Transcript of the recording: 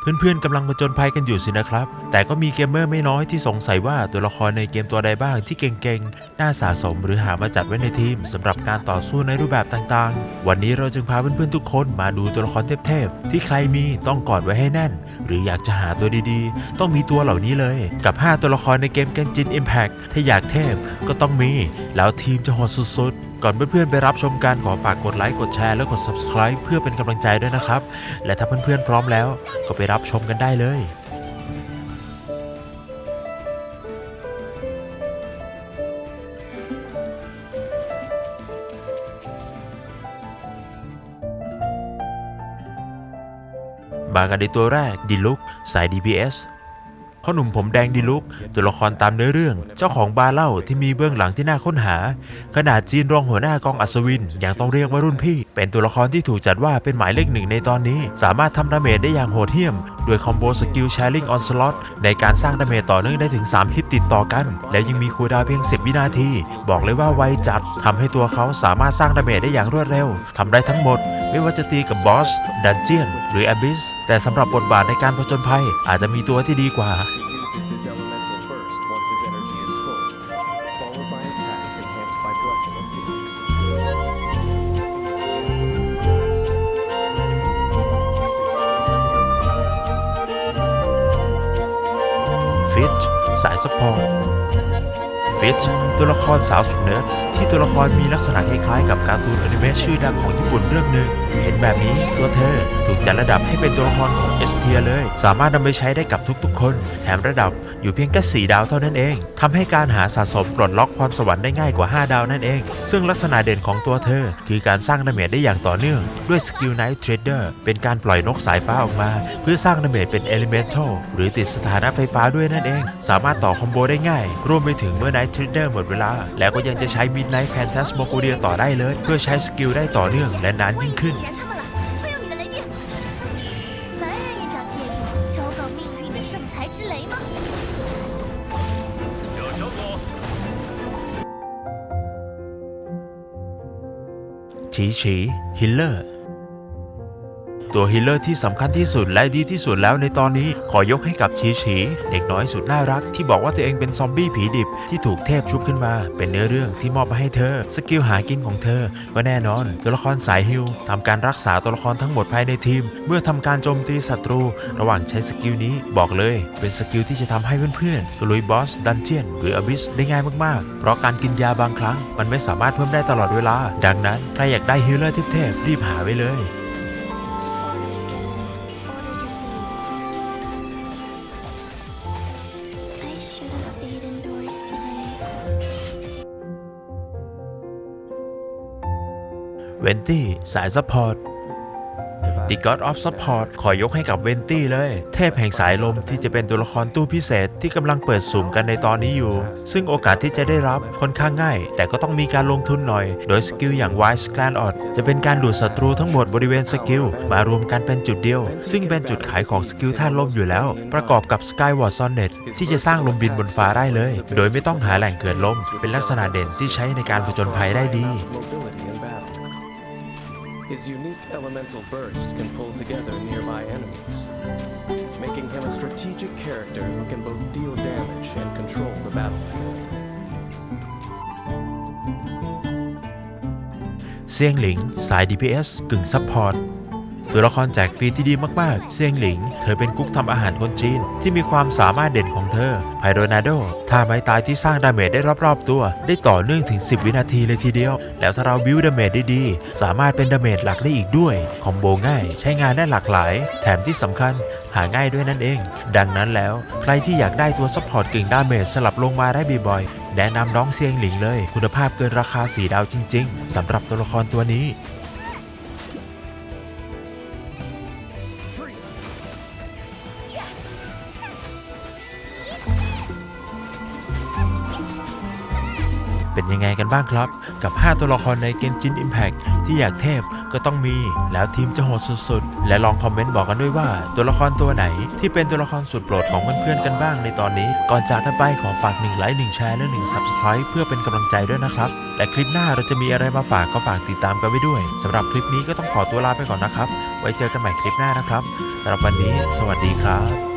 เพื่อนๆกำลังผจญภัยกันอยู่สินะครับ แต่ก็มีเกมเมอร์ไม่น้อยที่สงสัยว่าตัวละครในเกมตัวใดบ้างที่เก่งๆ น่าสะสมหรือหามาจัดไว้ในทีมสำหรับการต่อสู้ในรูปแบบต่างๆ วันนี้เราจึงพาเพื่อนๆทุกคนมาดูตัวละครเทพๆ ที่ใครมีต้องกอดไว้ให้แน่น หรืออยากจะหาตัวดีๆ ต้องมีตัวเหล่านี้เลย กับ 5 ตัวละครในเกม Genshin Impact ถ้าอยากเทพก็ต้องมี แล้วทีมจะโหดสุดๆ ก่อนเพื่อนๆไปรับชมกันขอฝากกดไลค์กดแชร์และกด subscribe เพื่อเป็นกำลังใจด้วยนะครับ และถ้าเพื่อนๆพร้อมแล้ว ก็ไปรับชมกันได้เลยมากันในตัวแรกดิลุกสาย DPS พ่อหนุ่มผมแดงดิลุก ตัวละครตามเนื้อเรื่อง เจ้าของบาร์เหล้าที่มีเบื้องหลังที่น่าค้นหา ขนาดจีนรองหัวหน้ากองอัศวินยังต้องเรียกว่ารุ่นพี่ เป็นตัวละครที่ถูกจัดว่าเป็นหมายเลขหนึ่งในตอนนี้ สามารถทำดาเมจได้อย่างโหดเหี้ยม ด้วยคอมโบสกิล Sharing on Slot ในการสร้างดาเมจต่อเนื่องได้ถึง 3 ฮิตติดต่อกัน แล้วยังมีคูลดาวเพียง 10 วินาที บอกเลยว่าไวจัดทำให้ตัวเขาสามารถสร้างดาเมจได้อย่างรวดเร็วทำได้ทั้งหมด ไม่ว่าจะตีกับบอส ดันเจียน หรือแอบบิส แต่สำหรับบทบาทในการผจญภัย อาจจะมีตัวที่ดีกว่า ฟิตสายสปอร์ต ฟิชตัวละครสาวสุดเนิร์ดที่ตัวละครมีลักษณะคล้ายๆกับการ์ตูนอนิเมะชื่อดังของญี่ปุ่นเรื่องหนึ่งเห็นแบบนี้ตัวเธอถูกจัดระดับให้เป็นตัวละครของ S เทียเลย สามารถนำไปใช้ได้กับทุกๆ คน แถมระดับอยู่เพียงแค่4ดาวเท่านั้นเองทำให้การหาสะสมปลดล็อกพรสวรรค์ได้ง่ายกว่า 5 ดาวนั่นเอง ซึ่งลักษณะเด่นของตัวเธอ คือการสร้างดาเมจได้อย่างต่อเนื่อง ด้วยสกิล Night Trader เป็นการปล่อยนกสายฟ้าออกมา เพื่อสร้างดาเมจเป็น Elemental หรือติดสถานะไฟฟ้าด้วยนั่นเอง สามารถต่อคอมโบได้ง่าย รวมไปถึงเมื่อไนทรดเดอร์หมดเวลา แล้วก็ยังจะใช้ Midnight Pantas m o g u l i a ต่อได้เลย เพื่อใช้สกิลได้ต่อเนื่องและนานยิ่งขึ้นฉีฉีฮิลเลอร์ ตัวฮิลเลอร์ที่สำคัญที่สุดและดีที่สุดแล้วในตอนนี้ขอยกให้กับชีฉีเด็กน้อยสุดน่ารัก ที่บอกว่าตัวเองเป็นซอมบี้ผีดิบที่ถูกเทพชุบขึ้นมา เป็นเนื้อเรื่องที่มอบมาให้เธอ สกิลหากินของเธอก็แน่นอน ตัวละครสายฮิลทำการรักษาตัวละครทั้งหมดภายในทีม เมื่อทำการโจมตีศัตรู ระหว่างใช้สกิลนี้บอกเลย เป็นสกิลที่จะทำให้เพื่อนๆตลุยบอสดันเจียนหรืออบิสได้ง่ายมากๆ เพราะการกินยาบางครั้ง มันไม่สามารถเพิ่มได้ตลอดเวลา ดังนั้นใครอยากได้ฮิลเลอร์เทพๆรีบหาไว้เลย เวนตี้สายซัพพอร์ต The God of Support ขอยกให้กับเวนตี้เลย เทพแห่งสายลมที่จะเป็นตัวละครตู้พิเศษที่กำลังเปิดสุ่มกันในตอนนี้อยู่ ซึ่งโอกาสที่จะได้รับค่อนข้างง่าย แต่ก็ต้องมีการลงทุนหน่อย โดยสกิลอย่าง Wise Clan o d จะเป็นการดูดศัตรูทั้งหมดบริเวณสกิล มารวมกันเป็นจุดเดียว ซึ่งเป็นจุดขายของสกิลท่านลมอยู่แล้ว ประกอบกับ Skyward Sonnet ที่จะสร้างลมบินบนฟ้าได้เลย โดยไม่ต้องหาแหล่งเกิดลม เป็นลักษณะเด่นที่ใช้ในการผจญภัยได้ดี Mobility in battle. His unique elemental burst can pull together nearby enemies, making him a strategic character who can both deal damage and control the battlefield. เซียงหลิง สาย DPS กึ่งซัพพอร์ต ตัวละครแจกฟรีที่ดีมากๆ เซียงหลิง เธอเป็นกุ๊กทำอาหารคนจีน ที่มีความสามารถเด่นของเธอ ไพโรนาโดท่าไม้ตายที่สร้างดาเมจได้รอบๆ ตัว ได้ต่อเนื่องถึง 10 วินาทีเลยทีเดียว แล้วถ้าเราบิวดาเมจได้ดี สามารถเป็นดาเมจหลักได้อีกด้วย คอมโบง่าย ใช้งานได้หลากหลาย แถมที่สำคัญหาง่ายด้วยนั่นเอง ดังนั้นแล้วใครที่อยากได้ตัวซัพพอร์ตกึ่งดาเมจสลับลงมาได้บ่อยๆแนะนำน้องเซียงหลิงเลย คุณภาพเกินราคา 4 ดาวจริง ๆสำหรับตัวละครตัวนี้ เป็นยังไงกันบ้างครับ กับ 5 ตัวละครใน Genshin Impact ที่อยากเทพก็ต้องมี แล้วทีมจะโหดสุดๆ และลองคอมเมนต์บอกกันด้วยว่า ตัวละครตัวไหนที่เป็นตัวละครสุดโปรดของเพื่อนๆกันบ้างในตอนนี้ ก่อนจากกันไปขอฝาก1ไลค์1แชร์และ1 Subscribe เพื่อเป็นกำลังใจด้วยนะครับและคลิปหน้าเราจะมีอะไรมาฝากก็ฝากติดตามกันไว้ด้วยสำหรับคลิปนี้ก็ต้องขอตัวลาไปก่อนนะครับ ไว้เจอกันใหม่คลิปหน้านะครับสำหรับวันนี้ สวัสดีครับ